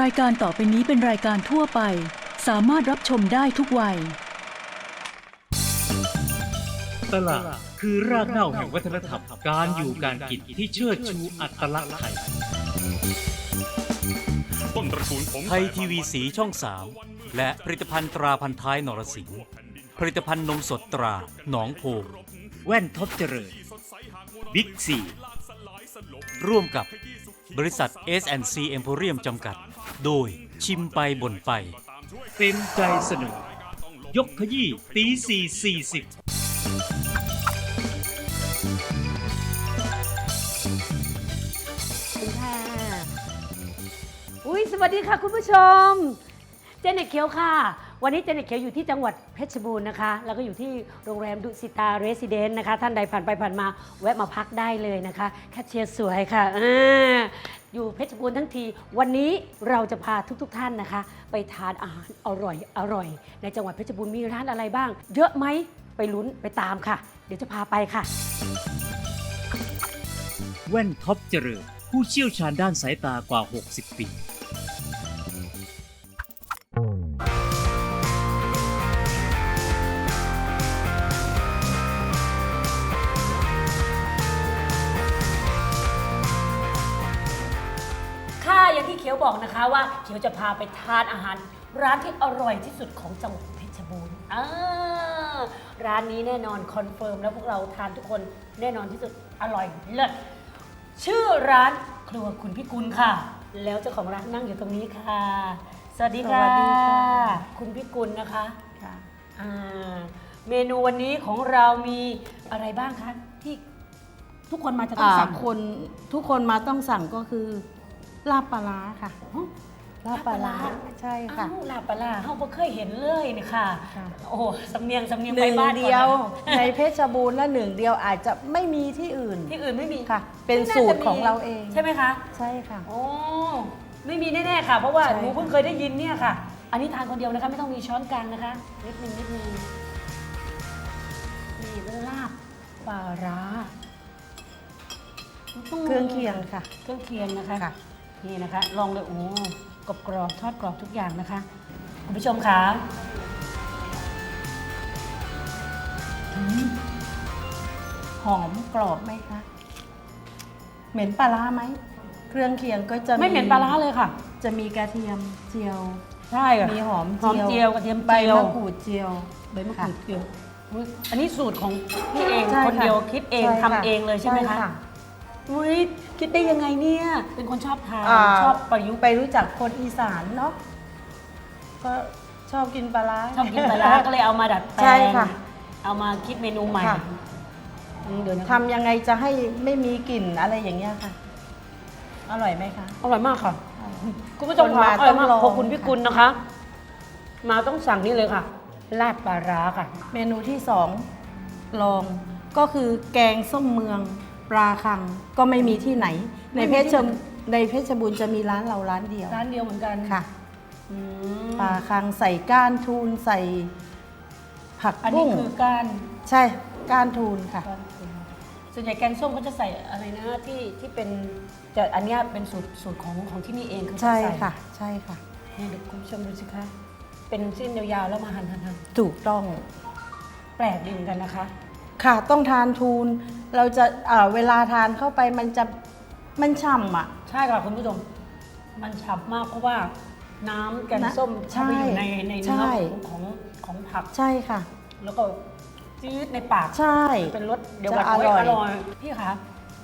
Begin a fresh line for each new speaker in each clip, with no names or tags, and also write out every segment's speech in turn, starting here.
รายการต่อไปนี้เป็นรายการทั่วไป สามารถรับชมได้ทุกวัย
ตลาดคือรากเหง้าแห่งวัฒนธรรมการอยู่การกินที่เชิดชูอัตลักษณ์ไทย
ต้นตระกูลของ
ไทยทีวีสีช่อง 3 และผลิตภัณฑ์ตราพันท้ายนรสิงห์ผลิตภัณฑ์นมสดตราหนองโพ
แว่นท็อปเจริญบิ๊กซี
ร่วมกับ บริษัท S&C Emporium จำกัด โดยชิมไปบ่นไป
เต็มใจเสนอ ยกขยี้ตีสี่สี่สิบ
ค่ะอุ้ยสวัสดีค่ะคุณผู้ชม เจเน็ตเขียวค่ะ วันนี้เจเน็ตเขียวอยู่ที่จังหวัดเพชรบูรณ์นะคะ แล้วก็อยู่ที่โรงแรมดุสิตาเรสซิเดนต์นะคะ ท่านใดผ่านไปผ่านมาแวะมาพักได้เลยนะคะแคชเชียร์สวยค่ะอาอยู่เพชรบูรณ์ทั้งที วันนี้เราจะพาทุกๆทท่านนะคะ ไปทานอาหารอร่อยอร่อย ในจังหวัดเพชรบูรณ์มีร้านอะไรบ้าง เยอะไหมไปลุ้นไปตามค่ะ เดี๋ยวจะพาไปค่ะ
แว่นท็อปเจริญผู้เชี่ยวชาญด้านสายตากว่า 60 ปี
บอกนะคะว่าเขียวจะพาไปทานอาหาร ร้านที่อร่อยที่สุดของจังหวัดเพชรบูรณ์อ่าร้านนี้แน่นอนคอนเฟิร์มแล้วพวกเราทานทุกคนแน่นอนที่สุดอร่อยเลิศชื่อร้านครัวคุณพิกุลค่ะ แล้วเจ้าของร้านนั่งอยู่ตรงนี้ค่ะ สวัสดีค่ะ
สวัสดีค่ะ
คุณพิกุลนะคะ
ค่ะ
อ่าเมนูวันนี้ของเรามีอะไรบ้างคะที่ทุกคนมาจะต้องสั่ง
คนทุกคนมาต้องสั่งก็คือ ลาบปลาร้าค่ะ
ฮะ
ลาบปลาร้าใช่ค่ะ
อ้าวลาบปลาร้าเฮาบ่เคยเห็นเลยนี่ค่ะ
ค่ะ
โอ้โหสำเนียงสำเนียง
ห
ไป
นึ่ง
บ้าน
เดียว
ก่อนนะ
ในเพชรบูรณ์และหนึ่งเดียวอาจจะไม่มีที่อื่น
ที่อื่นไม่มี
ค่ะ เป็น
ไม่า
สูตร
จะมี
ของเราเอง
ใช่ไหมคะ
ใช่ค่ะ
โอ้ไม่มีแน่ๆค่ะ เพราะว่า
ใช่
หนูเพิ่งเคยได้ยินเนี่ยค่ะ อันนี้ทานคนเดียวนะคะ ไม่ต้องมีช้อนกลางนะคะนิดนึงนิดนึงนี่ลาบปลาร้า
เครื่องเคียงค่ะ
เครื่องเคียงนะคะ
ค่ะ
นี่นะคะ ลองเลยโอ้กรอบกรอบๆทอดกรอบทุกอย่างนะคะ คุณผู้ชมคะอืม
หอมกรอบไหมคะ เหม็นปลาร้าไหม เครื่องเคียงก็จะ
ไม่เหม็นปลาร้าเลยค่ะ
จะมีกระเทียมเจียว
ใช่ค่ะ
มีหอม
หอมเจียวกระเทียม
ใบ
เจียว
มะกรูดเจียว
ใบมะกรูดเจียวอุ๊ยอันนี้สูตรของพี่เอง
ใช่
คนเดียวคิดเอง
ใช่
ทำเองเลยใช่ไหมคะ
ค่ะ
อุ้ยคิดได้ยังไงเนี่ย เป็นคนชอบทานาชอบประยุกต์
ไปรู้จักคนอีสานเนาะก็ชอบกินปลาร้า
ชอบกินปลาร้าก็เลยเอามาดัดแปล
ใช่
ง
ค่ะ
เอามาคิดเมนูใหม่
ค่ะ
อืมเดี๋ยวนะ
ทำยังไงจะให้ไม่มีกลิ่นอะไรอย่างเงี้ยค่ะ อร่อยไหมคะ
อร่อยมากค่ะ คุณผู้ชม
คน
ค่ะ
มา
อร่อยมาก
ต้องลอง
ขอบคุณพี่กุลนะคะ มาต้องสั่งนี่เลยค่ะ ลาบปลาร้าค่ะ
เมนูที่สองลองก็คือแกงส้มเมือง ปลาคังก็ไม่มีที่ไหน ใน
ไม่มี
เพชร
ที่ไหน
ในเพชรบูรณ์จะมีร้านเราร้านเดียว
ร้านเดียวเหมือนกัน
ค่ะ
อืม
ปลาคังใส่ก้านทูนใส่ผัก
อันนี้
บุ้ง
คือการ
ใช่ก้านทูนค่ะ
ส่วนใหญ่แกงส้มก็จะใส่อะไรนะที่ที่เป็นจะอันเนี้ยเป็นสูตรสูตรของของที่นี่เองเขาจ
ใช่
ใส่
ค่ะ ใช่ค่ะ
นี่เดี๋ยวคุณผู้ชมดูสิคะเป็นเส้นยาวๆแล้วมาหั่นหั่นหั่น
ถูกต้อง
แปลกดีเหมือนกันนะคะ
ค่ะต้องทานทูนเราจะเอ่อเวลาทานเข้าไปมันจะมันฉ่ำอะ
ใช่ค่ะคุณผู้ชมมันฉ่ำมากเพราะว่าน้ำแกงส้ม
ใช่
เข้าไปอยู่ในในเนื้อ
ใช่
ของของผัก
ใช่ค่ะ
แล้วก็จี๊ดในปาก
ใช่
เป็นรสเดี๋ยวห
จะ
วาน
อร่อย
อร่อยพี่คะ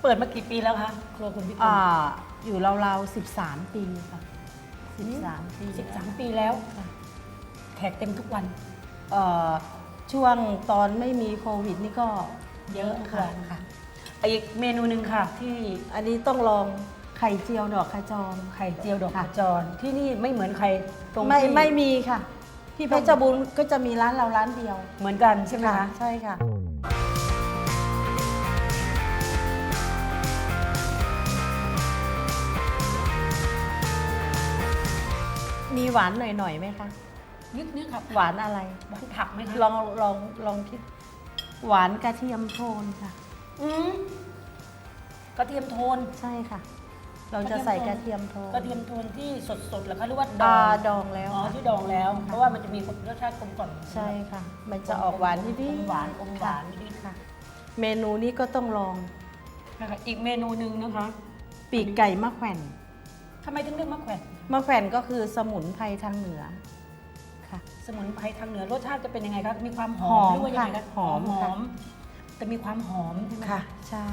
เปิดมากี่ปีแล้วคะครัวคุณพี่กุล
อ่าอยู่ราวๆ13 ปีค่ะ13ปี
สิบสามปีแล้วแขกเต็มทุกวัน
เอ่อ ช่วงตอนไม่มีโควิดนี่ก็
เยอะ
ค่ะ
ค่ะ
ค่ะ
อีกเมนูหนึ่งค่ะที่
อันนี้ต้องลองไข่เจียวดอกขจร
ไข่เจียวดอก
ค่ะ
ขจรที่นี่ไม่เหมือนใครตรง
ไม่
ที่
ไม่มีค่ะ ที่เพชรบูรณ์ก็จะมีร้านเราร้านเดียว
เหมือนกันใช่ไหมคะ
ใช่ค่ะ มีหวานหน่อยๆไหมคะ
นิดนึงค่ะ
หวานอะไร
หวานผักไหมคะ
ลองลองลองคิด หวานกระเทียมโทนค่ะ
อืมกระเทียมโทน
ใช่ค่ะ เราจะใส่กระเทียมโทน
กระเทียมโทนที่สดๆเหรอคะหรือว่าด
อ่า
อง
ดองแล้ว
อ๋อ
ค่ะ
ที่ดองแล้ว เพราะว่ามันจะมีรสชาติกลมกล่อม
ใช่ค่ะ มันจะออกหวานนิด
อม
ๆ
หวานอมหวาน
ค่ะ
นิด
ค่ะ เมนูนี้ก็ต้องลอง
ๆนะคะอีกเมนูหนึ่งนะคะ
ปีกไก่มะแขวน
ทำไมถึงเรียกมะแขวน
มะแขวนก็คือสมุนไพรทางเหนือ ค่ะ
สมุนไพรทางเหนือรสชาติจะเป็นยังไงครับมีความห
ห
อ
อ
ม
ม
หรือว่ายังไง
ค่ะ
คะ
หอม
หอ
ค่ะ
มแต่มีความหอมใช่ไหม
ค่ะ ใช่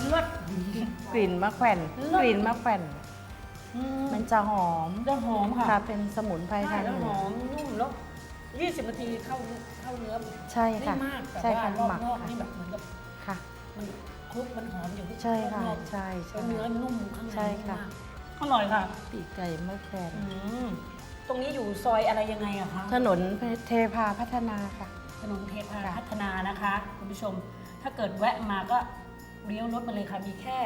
เลือด
กลิ่นมะแขวน
เลิศ
กลิ่นมะแขวน
อื
มันจะหอม
จะหอมค่ะ
ค่ะเป็นสมุนไพร
ใช่
ทาง
แล้ว
เห
ห
นือ
อมนุ่มแล้ว20นาทีเข้าเข้าเนื้อ
ใช่ค่ะ
ไม่มากแต่
ใช่
ว่า
ค่ะ
รอบ
หมัก
นอก
ค่ะ
นี่แบบเหมือนกับ
ค่ะ
มัน คลุกมันหอมอยู่ที่
ใช่ค่ะ
รอบนอก
ใช่ใช่
แล้วเนื้อนุ่มข้างใน
ใช่ค่ะ
มากอร่อยค่ะ
ปีกไก่มะแขวน
อืมตรงนี้อยู่ซอยอะไรยังไงอะคะ
ถนนเทพาพัฒนาค่ะ
ถนนเทพา
ค่ะ
พัฒนานะคะ คุณผู้ชม ถ้าเกิดแวะมาก็เลี้ยวรถมาเลยค่ะ มีแค่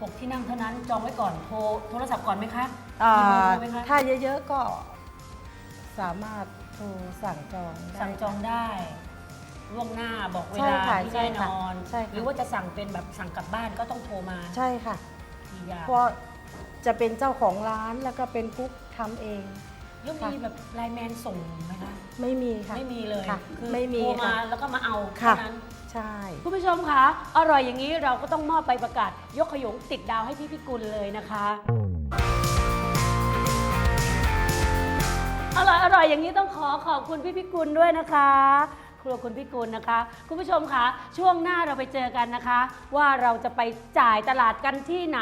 หกที่นั่งเท่านั้นจองไว้ก่อนโทรโทรศัพท์ก่อนไหมคะ
อ่า
มีเบอร์โทรไหมคะ
ถ้าเยอะๆก็สามารถโทรสั่งจองได้
สั่งจองได้ ล่วงหน้าบอกเว
ใช่
ลา
ค่ะ
ที่
ใช่
แน่น
ค่ะ
อน
ใช่ค่ะ
หรือว่าจะสั่งเป็นแบบสั่งกลับบ้านก็ต้องโทรมา
ใช่ค่ะ
ทียา
เพราะจะเป็นเจ้าของร้านแล้วก็เป็นกุ๊กทำเอง
แล้ว
ค่ะ
มีแบบไลน์แมนส่งไหมคะ
ไม่มีค่ะ
ไม่มีเลย
ค่ะ
คือ
ไม่มี
โทรมา
ค่ะ
แล้วก็มาเอา
ค่ะ
เท่านั้น
ใช่
คุณผู้ชมคะอร่อยอย่างนี้เราก็ต้องมอบใบประกาศ ยกขยงติดดาวให้พี่พิกุลเลยนะคะ อร่อยอร่อยอย่างนี้ต้องขอขอบคุณพี่พิกุลด้วยนะคะ ครัวคุณพิกุลนะคะ คุณผู้ชมคะช่วงหน้าเราไปเจอกันนะคะ ว่าเราจะไปจ่ายตลาดกันที่ไหน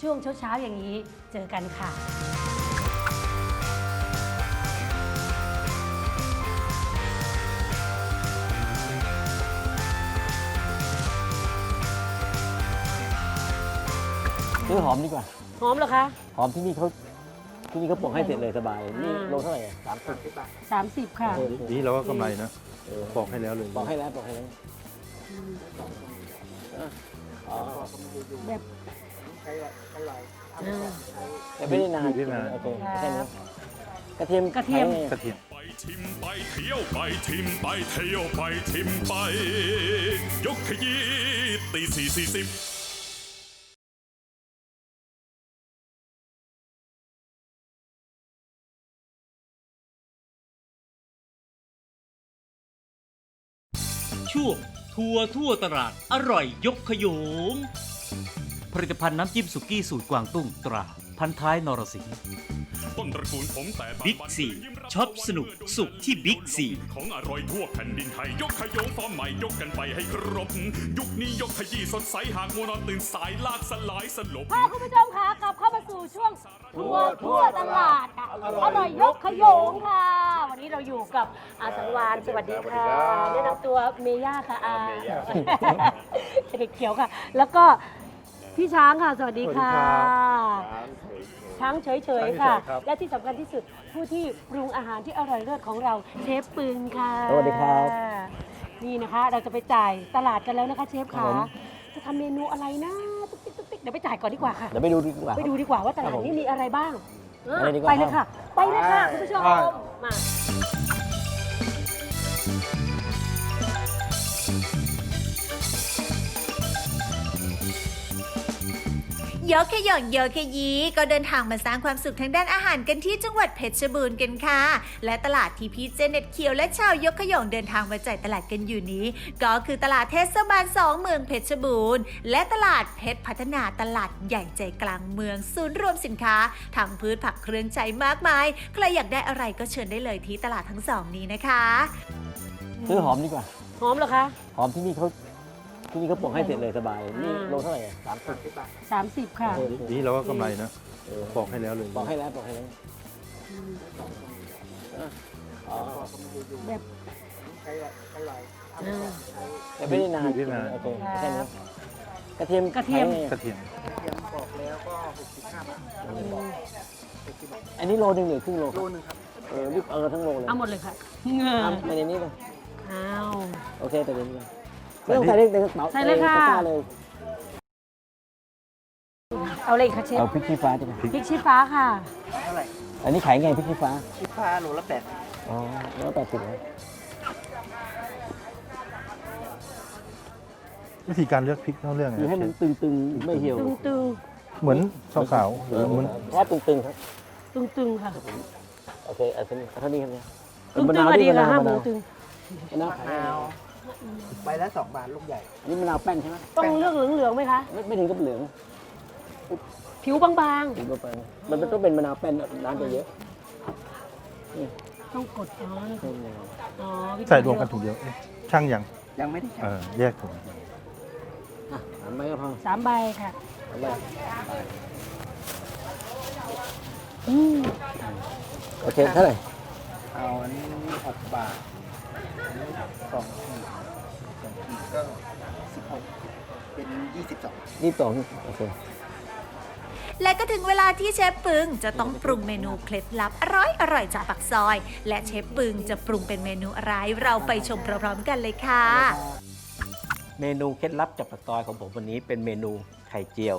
ช่วงเช้าๆอย่างนี้เจอกันค่ะ
ซื้อหอมดีกว่า
หอมเหรอคะ
หอมที่นี่เขา ที่นี่เขาปลูกให้เสร็จเลยสบาย นี่
อ่า
โลเท่าไหร่สามสิบ
30ค่ะ
นี่เราก็กำไรนะบอกให้แล้วเลย
บอกให้แล้วบอกให้แล้วอ๋อ
แบบ
แต่ไม่ได้นาน
ไม่ได้นาน
โอเคแค่นี้กระเทียม
กระเทียม
ใช้ไง
กระเทียม
ไปชิมไปเที่ยวไปชิมไปเที่ยวไปชิมไป ยกขยี้ตีสี่สี่สิบ
ช่วง ทัวร์ทั่วตลาดอร่อยยกขยง
ผลิตภัณฑ์น้ำจิ้มสุกี้สูตรกวางตุ้งตรา พันท้ายนรสิงห์
ต้นตระกูลผมแต่บาง
บิ๊ก
บัน
ซี
ยิ้มรับ
ช็อปสนุกสุขที่บิ๊กซี
ของอร่อยทั่วแผ่นดินไทย ยกขยงฟอร์มใหม่ยกกันไปให้ครบ ยุคนี้ยกขยี้สดใสหากมัวนอนตื่นสายลากสลายสลบ
พาคุณผู้ชมค่ะกลับเข้ามาสู่ช่วงทัวร์ทั่วตลาดอะอร่อยยกขยงค่ะวั นนี้เราอยู่กับอาสังวานสวัสดีค่ะแนะนำตัวเมย่าค่ะอาเด็กเขียวค่ะ แล้วก็พี่ช้างค่ะสวัสดีค่ะช้างเฉยๆค่ะ และที่สำคัญที่สุดผู้ที่ปรุงอาหารที่อร่อยเลิศของเราเชฟปืนค่ะ
สวัสดีครับ
นี่นะคะเราจะไปจ่ายตลาดกันแล้วนะคะเชฟ
ครั
ค่ะ
บผม
จะทำเมนูอะไรนะตุ๊กติ๊กตุ๊กติ๊กเดี๋ยวไปจ่ายก่อนดีกว่าค่ะ
เดี๋ยวไปดูดีกว่า
ไปดูดีกว่าว่าตลา
ครั
ด
บผม
นี้มีอะไรบ้างเออ
ไปเลยดีกว่า
ไปเลยค่ะ ไปเลยค่ะ คุณผู้ชมมา
ยกขย่องโยกขยีก็เดินทางมาสร้างความสุขทางด้านอาหารกันที่จังหวัดเพชรบูรณ์กันค่ะ และตลาดที่พี่เจเน็ตเขียวและชาวยกขย่องเดินทางมาจ่ายตลาดกันอยู่นี้ ก็คือตลาดเทศบาลสองเมืองเพชรบูรณ์และตลาดเพชรพัฒนาตลาดใหญ่ใจกลางเมืองศูนย์รวมสินค้าทั้งพืชผักเครื่องใช้มากมายใครอยากได้อะไรก็เชิญได้เลยที่ตลาดทั้งสองนี้นะคะ
ซื้อหอมดีกว่า
หอมเหรอคะ
หอมที่นี่เขา ที่นี่เขาปลูกให้เสร็จเลยสบาย นี่
อ่า
โลเท่าไหร่สามสิบ
30ค่ะ
นี่เราก็กำไรนะบอกให้แล้วเลย
บอกให้แล้วบอกให้แล้วอ๋อ
แบบ
แต่ไม่ได้นาน
ไม่ได้นาน
โอเคแค่นี้กระเทียม
กระเทียม
ใช้ไง
กระเทียม
อันนี้โลหนึ่งหรือครึ่งโลโลนึงครับเออรีบเออทั้งโลเลย
เอาหมดเลยค่ะเงอ
เอาไปในนี้เลย
เอา
โอเคแต่เดี๋ยวนี้ เรื่องใส่เลขในกระเป๋า
ใส่เลยค่ะ
เอา
อะไรคะเชฟ
เอาพริกชี้ฟ้าจ้ะพริก
พริกชี้ฟ้าค่ะ เท่าไหร่
อันนี้ขายไงพริกชี้ฟ้า
ชี้ฟ้าโลละแปด
อ๋อแลละแปดสิบ
วิธีการเลือกพริกเท่าเรื่องไง
ให้มันตึงตึงไม่เหี่ยว
ตึงตึง
เหมือนสาวสาวหรือเหมือน
ถ้าตึงตึงครับ
ตึงตึงค่ะ
โอเคอาเท่านี้อาเท่านี่ตึง
ตึงๆอะดีค่ะห้ามตึง
มะนาวขายาว
ใบละสองบาทลูกใหญ่
อันนี้มะนาวแป้นใช่ไหม
ต้องเลือกเหลืองๆไหมคะ
ไม่ไม่ถึงกับเหลือง
ผิวบาง
ถึงกับแป้นมันมันต้องเป็นมะนาวแป้นร้านจะเยอะ
ๆต้องกดอ๋ออ๋อวิธี
ใส่รวมกันถุงเดียวเอ๊ะช่างยัง
ยังไม่ได้
เออแยกถุง
อะทำไปก็พอ
สามใบค่ะ
ทำไป
อืม
โอเคเท่าไหร่
เอาอันนี้หกบาทอันนี้ สองขีดสองขีดก็สิบหกเป็นยี่สิบสอง
นี่สองโอเค
และก็ถึงเวลาที่เชฟปึงจะต้องปรุงเมนูเคล็ดลับอร่อยอร่อยจากปักซอย และเชฟปึงจะปรุงเป็นเมนูอะไรเราไปชมพร้อมๆกันเลยค่ะ
เมนูเคล็ดลับจากปากซอยของผมวันนี้เป็นเมนูไข่เจียว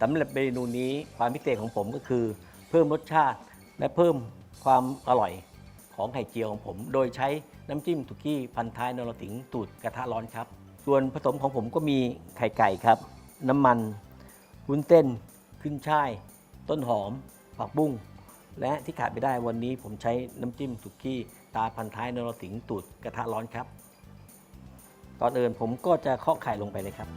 สำหรับเมนูนี้ความพิเศษของผมก็คือ เพิ่มรสชาติและเพิ่มความอร่อยของไข่เจียวของผม โดยใช้ น้ำจิ้มสุกี้พันท้ายนรสิงห์ตูดกระทะร้อนครับ ส่วนผสมของผมก็มีไข่ไก่ครับ น้ำมันวุ้นเส้นขึ้นช่าย ต้นหอม ผักบุ้ง และที่ขาดไม่ได้วันนี้ผมใช้น้ำจิ้มสุกี้ ตาพันท้ายนรสิงห์ตูดกระทะร้อนครับก่อนอื่นผมก็จะเคาะไข่ลงไปเลยครับ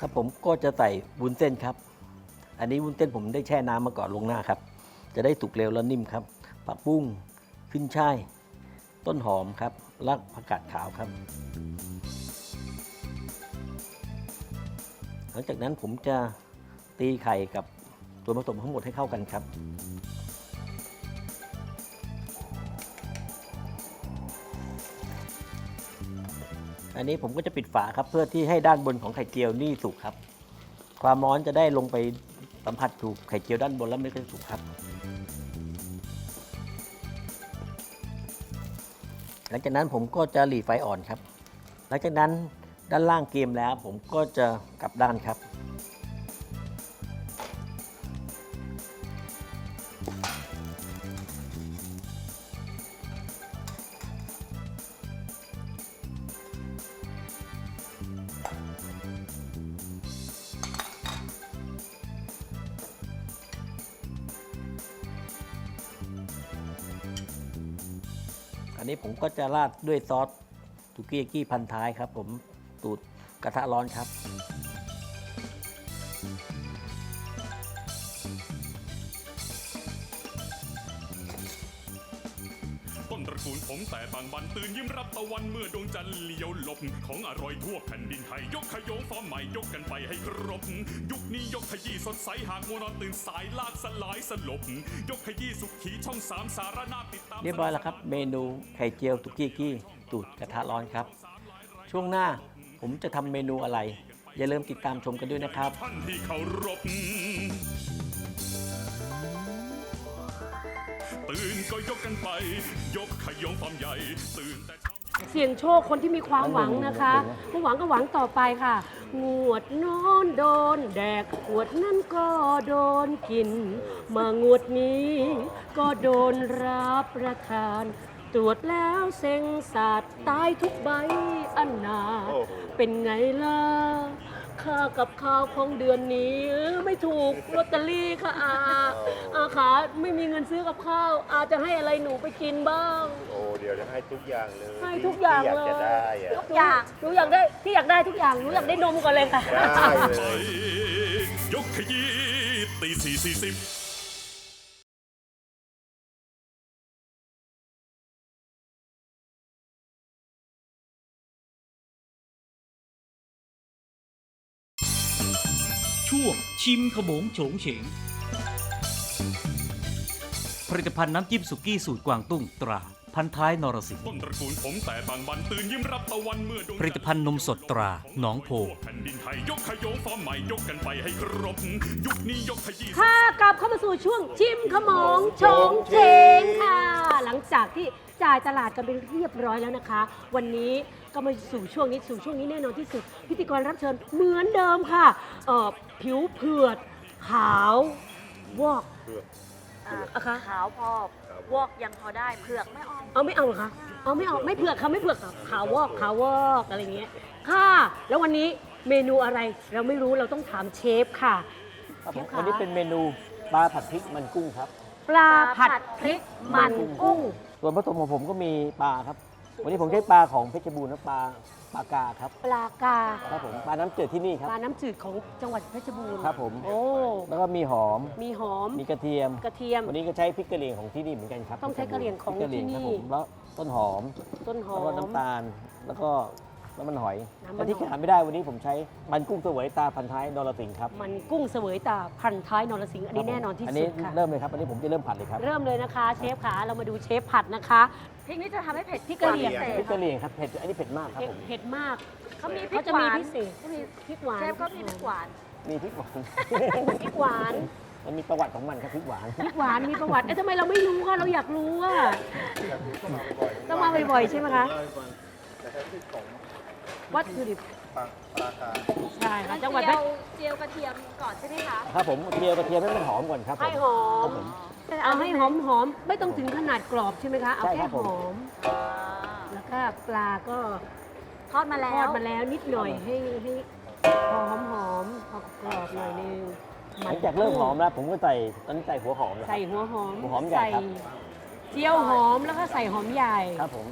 ครับผมก็จะใส่วุ้นเส้นครับ อันนี้วุ้นเส้นผมได้แช่น้ำมาก่อนลงหน้าครับ จะได้สุกเร็วและนิ่มครับผักบุ้งขึ้นช่าย ต้นหอมครับและผักกาดขาวครับ หลังจากนั้นผมจะตีไข่กับส่วนผสมทั้งหมดให้เข้ากันครับอันนี้ผมก็จะปิดฝาครับเพื่อที่ให้ด้านบนของไข่เจียวนี่สุกครับ ความร้อนจะได้ลงไปสัมผัสถูกไข่เจียวด้านบนแล้วไม่ก็จะสุกครับ หลังจากนั้นผมก็จะหลีไฟอ่อนครับ หลังจากนั้นด้านล่างเกมแล้วผมก็จะกลับด้านครับ อันนี้ผมก็จะราดด้วยซอสสุกี้ยากี้พันท้ายครับ ผมตูดกระทะร้อนครับ
บางบันตื่นยิ้มรับตะวันเมื่อดวงจันทร์เลี้ยวหลบ ของอร่อยทั่วแผ่นดินไทย ยกขยงฟอร์มใหม่ยกกันไปให้ครบ ยุคนี้ยกขยี้สดใสหากมัวนอนตื่นสายลากสลายสลบ ยกขยี้สุขีช่องสามสารนาติดตาม
เรียบร้อยแล้วครับ เมนูไข่เจียวสุกี้ยากี้ตูดกระทะร้อนครับ ช่วงหน้าผมจะทำเมนูอะไร อย่าลืมติดตามชมกันด้วยนะครับ
ท่านที่เคารพ ตื่นก็ยกกันไป ยกขยงฟอร์มใหญ่ ตื่นแต่เช้า
เสี่ยงโชคคนที่มีความหวังนะคะผู้หวังก็หวังต่อไปค่ะ งวดโนอนโดน แดกขวดนั่นก็โดนกิน มางวดนี้ ก็โดนรับประทาน ตรวจแล้วเซ็งสาดตายทุกใบอันนา เป็นไงล่ะ ค่ากับข้าวของเดือนนี้เออไม่ถูกลอตเตอรี่ค่ะอาอาขาไม่มีเงินซื้อกับข้าว อาจะให้อะไรหนูไปกินบ้าง
โอ้เดี๋ยวจะให้ทุกอย่างเลย
ให้ทุกอย่าง
ที่
เลย
อยากจะได้อะ
ทุกอย่าง หนูอยากได้ที่อยากได้ทุกอย่างหนูอยากได้นมก่อนเลยค่ะ
ได้เล
ไป
ย
ยกขยี้ตีสี่สี่สิบ
ชิมขโมงโฉงเฉง
ผลิตภัณฑ์น้ำจิ้มสุกี้สูตรกวางตุ้งตรา พันท้ายนรสิงห์
ต้นตระกูลผมแต่บางบันตื่นยิ้มรับตะวันเมื่อดวง
ผลิตภัณฑ์นมสดตราหนองโพ
ทั่วแผ่นดินไทยยกขยงฟอร์มใหม่ยกกันไปให้ครบยุคนี้ยกขยี้
ค่ะกลับเข้ามาสู่ช่วงชิมขมองชงเชงค่ะ หลังจากที่จ่ายตลาดกันไปเรียบร้อยแล้วนะคะ วันนี้ก็มาสู่ช่วงนี้สู่ช่วงนี้แน่นอนที่สุด พิธีกรรับเชิญเหมือนเดิมค่ะเอ่อผิวเผือดขาววอกอะคะ
ขาวพอ วอกยังพอได้เผือกไม่เอา
เอาไม่เอาเหรอคะเอาไม่เอาไม่เผือกค่ะไม่เผือกค่ะขาววอกขาววอกอะไรอย่างเงี้ยค่ะ แล้ววันนี้เมนูอะไรเราไม่รู้เราต้องถามเชฟค่ะ
ครับผม
เชฟคะ
วันนี้เป็นเมนูปลาผัดพริกมันกุ้งครับ
ปลาผัดพริกมันกุ้ง
ส่วนผสมของผมก็มีปลาครับ วันนี้ผมใช้ปลาของเพชรบูรณ์นะปลาปลากาครับ
ปลากา
ครับผมปลาน้ำจืดที่นี่ครับ
ปลาน้ำจืดของจังหวัดเพชรบูรณ์
ครับผม
โอ้
แล้วก็มีหอม
มีหอม
มีกระเทียม
กระเทียม
วันนี้ก็ใช้พริกกะเหรี่ยงของที่นี่เหมือนกันครับ
ต้องใช้กะเหรี่ยงของ
พริกกะเหรี่ยง
ที่
ครับ
นี่
ผมแล้วต้นหอม
ต้นหอ
แล้วก็
ม
น้ำตาล แล้วก็ น้ำมันหอย
น้ำมันหอย
แต่ที่ขาดไม่ได้วันนี้ผมใช้มันกุ้งเสวยตาพันท้ายนรสิงห์ครับ
มันกุ้งเสวยตาพันท้ายนรสิงห์อันนี้แน่นอนที่
อัน
สุ
นี้
ดค่ะ
เริ่มเลยครับอันนี้ผมจะเริ่มผัดเลยครับ
เริ่มเลยนะคะ เชฟขาเรามาดูเชฟผัดนะคะ
พริกนี้จะทำให้เผ็ด
พริกกะเหรี่ยง
พริกกะเหรี่ยงครับเผ็ดอันนี้เผ็ดมากครับ
เผ็ด
ผม
เผ็ดมาก
เขามีพริ
เขา
ก
จะ
ห
มี
วาน
พิเศษเขามีพริกหวาน
เชฟก็มีพริกหวาน
มีพริกหวาน
พริกหวาน
มันมีประวัติของมันครับพริกหวาน
พริกหวานมีประวัติเอ๊ะทำไมเราไม่รู้อะเราอยากรู้อะต้องมาบ่อยๆใช่ไหมคะ วัตถุดิบ
ปลาปลากา
ใช่ค่ะจังหวัด
เจียวเจียวกระเทียมก่อนใช่ไหมคะ
ครับผมเทียวกระเทียมให้มันหอมก่อนครับผม
ให้หอ
ครั
ม
บผม
เอาให้หอมหอมๆไม่ต้องถึงขนาดกรอบใช่ไหมคะ เอา
ใช่
แค่
บ
ห
ผม
อมแล้วก็ปลาก็
ทอดมาแล้
ทอดมาแล้วนิดหน่อยให้ให้พอหอมหอมๆพอกรอบหน่อยนึง
หลังจากเริ่มหอมแล้วผมก็ใส่ตอนนี้ใส่หัวหอม
ใส่หัวหอม
หัวหอมใหญ่ครับ
เจียวหอมแล้วก็ใส่หอมใหญ่
ครับผม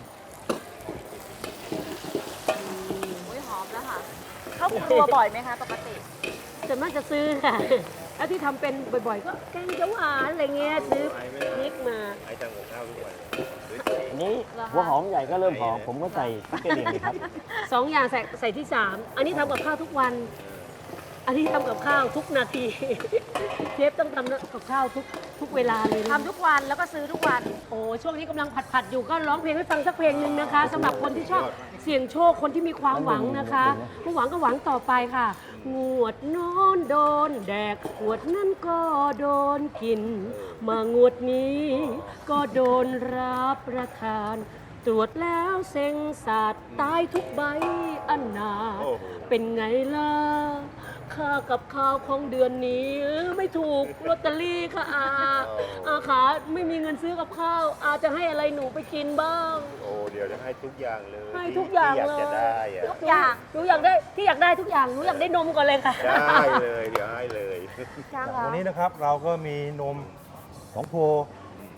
อุ้ยหอมแล้วค่ะ เข้าครัวบ่อยไหมคะปกติ
ส่วนมากจะซื้อค่ะ แล้วที่ทำเป็นบ่อยๆ ก็แกงเขียวหวานอะไรเงี้ยซื้อพริกมา
ไอ้ทำกับข้าวทุกวัน
อันนี้หัวหอมใหญ่ก็เริ่มหอม ผมก็ใส่พริกกระเหรี่ยงเลยครับ
สองอย่างใส่ใส่ที่สามอันนี้ทำกับข้าวทุกวัน อันนี้ทำกับข้าวทุกนาที เชฟต้องทำกับข้าวทุกทุกเวลาเลยนะ
ทำทุกวันแล้วก็ซื้อทุกวัน
โอ้ช่วงนี้กำลังผัดผัดๆอยู่ก็ร้องเพลงให้ฟังสักเพลงหนึ่งนะคะสำหรับคนที่ชอบเสี่ยงโชคคนที่มีความหวังนะคะผู้หวังก็หวังต่อไปค่ะ งวดนอนโดน แดกงวดนั่นก็โดนกิน มางวดนี้ ก็โดนรับประทาน ตรวจแล้วเซ็งสาดตายทุกใบอันนาถ
โอ้โห
เป็นไงล่ะ ค่ากับข้าวของเดือนนี้ ไม่ถูกลอตเตอรี่ค่ะอาอาขาไม่มีเงินซื้อกับข้าว อาจะให้อะไรหนูไปกินบ้าง
โอ้เดี๋ยวจะให้ทุกอย่างเลย
ให้
ทุ
กอย่าง
ที่อยาก
เลย
จะได้อะ
ทุกอย่าง
หนูอยากได้ที่อยากได้ทุกอย่างหนูอยากได้นมก่อนเลยค่ะ
ได้เลยเดี๋ยวให้เลย
จ้าง
วันนี้นะครับเราก็มีนมหนองโพ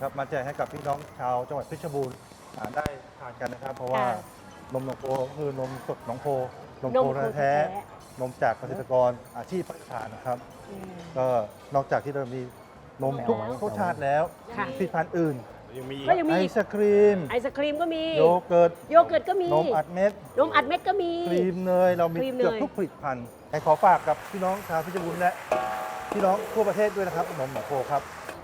ครับมาแจกให้กับพี่น้องชาวจังหวัดเพชรบูรณ์อ่าได้ทานกันนะครับ เพราะว่านมหนองโพก็คือนมสดหนองโพนมโพแท้
แท้
ๆ นมจากเกษตรกรอาชีพภาคอีสานนะครับ
อืม
ก็นอกจากที่เรามีนมทุกรสชาติแล้ว
ค่ะ
ผลิตภัณฑ์อื่น
ยังมีอีก
ก็ยังมี
ไอ
อีก
ศครีม
ไอศครีมก็มี
โยเกิร์ต
โยเกิร์ตก็มี
นมอัดเม็ด
นมอัดเม็ดก็มี
ครีมเนยเรามี
ครีมเนย
เกือบทุกผลิตภัณฑ์ให้ขอฝากกับพี่น้องชาวเพชรบูรณ์และพี่น้องทั่วประเทศด้วยนะครับนมหนองโพครับ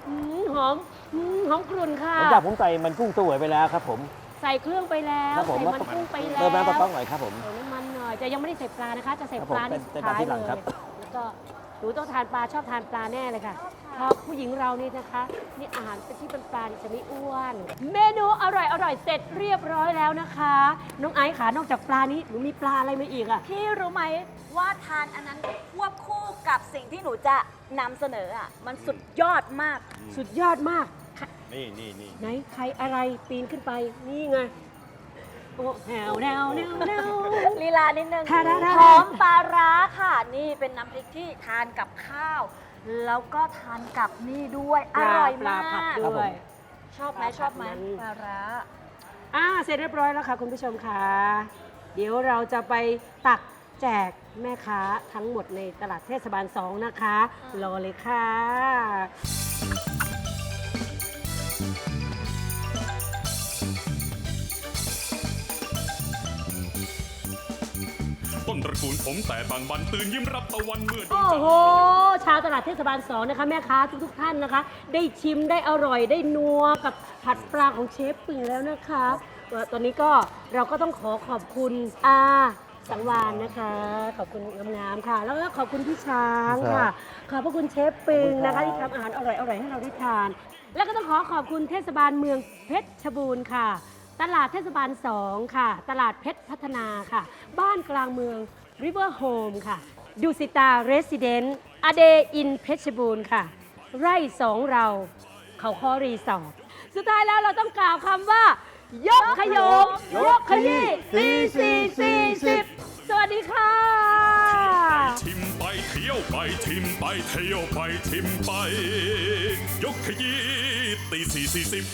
อืมหอมอืมหอมกรุ่นค่ะ
หลังจากผมใส่มันกุ้งเสวยไปแล้วครับผม
ใส่เครื่องไปแล้ว
ครับผม
ใส่มันกุ้งไปแล้ว
เติมน้ำปลาต้องหน่อยครับผม
ใส่น้ำมันห น่อยแต่ยังไม่ได้ใส่ปลานะคะ จะใส่
ครับ
ปลา
ผม
ใน
เป็น
สุดท้าย
เป็นปลาที่หลั
เล
ง
ย
ครับ
แล้วก็หนูต้องทานปลาชอบทานปลาแน่เลยค่ะเพราะผู้หญิงเรานี่นะคะ นี่อาหารที่เป็นปลานี่จะไม่อ้วน เมนูอร่อยอร่อยเสร็จเรียบร้อยแล้วนะคะ น้องไอซ์ค่ะนอกจากปลานี้หนูมีปลาอะไรมาอีกอะ
พี่รู้ไหมว่าทานอันนั้นควบคู่กับสิ่งที่หนูจะนำเสนออะมันสุดยอดมาก
สุดยอดมาก
นี่นี่นี่
ไหนใครอะไรปีนขึ้นไปนี่ไงโอ้ แนวแนวแนวแนว
ลีลานิดนึง
ทาดาดา
หอมปลาร้าค่ะ นี่เป็นน้ำพริกที่ทานกับข้าว แล้วก็ทานกับนี่ด้วย อร่อย
ปลามา
ก
ผัด
ครับ
ด้
ผ
วย
ม
ชอบไหมชอบไหม
ปลาผัดมัน
ปลาร้า
อ่าเสร็จเรียบร้อยแล้วค่ะ คุณผู้ชมค่ะ เดี๋ยวเราจะไปตักแจกแม่ค้าทั้งหมดในตลาดเทศบาล 2 นะคะ รอเลยค่ะ
ต้นตระกูลผมแต่บางบันตื่นยิ้มรับตะวันเมื่อดว
โอ้
งจันทร์
โหชาวตลาดเทศบาล2นะคะ แม่ค้าทุกๆท่านนะคะ ได้ชิมได้อร่อยได้นัวกับผัดปลาของเชฟปึงแล้วนะคะเอ่อตอนนี้ก็เราก็ต้องขอขอบคุณอาสังวานนะคะ ขอบคุณงามๆค่ะ แล้วก็ขอบคุณพี่ช้างค่ะ ขอบพระคุณเชฟปึงนะคะที่ทำอาหารอร่อยๆให้เราได้ทาน แล้วก็ต้องขอขอบคุณเทศบาลเมืองเพชรบูรณ์ค่ะ ตลาดเทศบาล2ค่ะ ตลาดเพชรพัฒนาค่ะ บ้านกลางเมือง River Home ค่ะดูสิตาเรสซิเดนต์อเดอินเพชรบูรณ์ค่ะ ไร่สองเรา เขาคอรีสอร์ทสุดท้ายแล้วเราต้องกล่าวคำว่า ยกขยงยกขยี้สี่สี่สี่สิบสวัสดีค่ะ
ชิมไปเที่ยวไปชิมไปเที่ยวไปชิมไป ยกขยี้ตีสี่สี่สิบ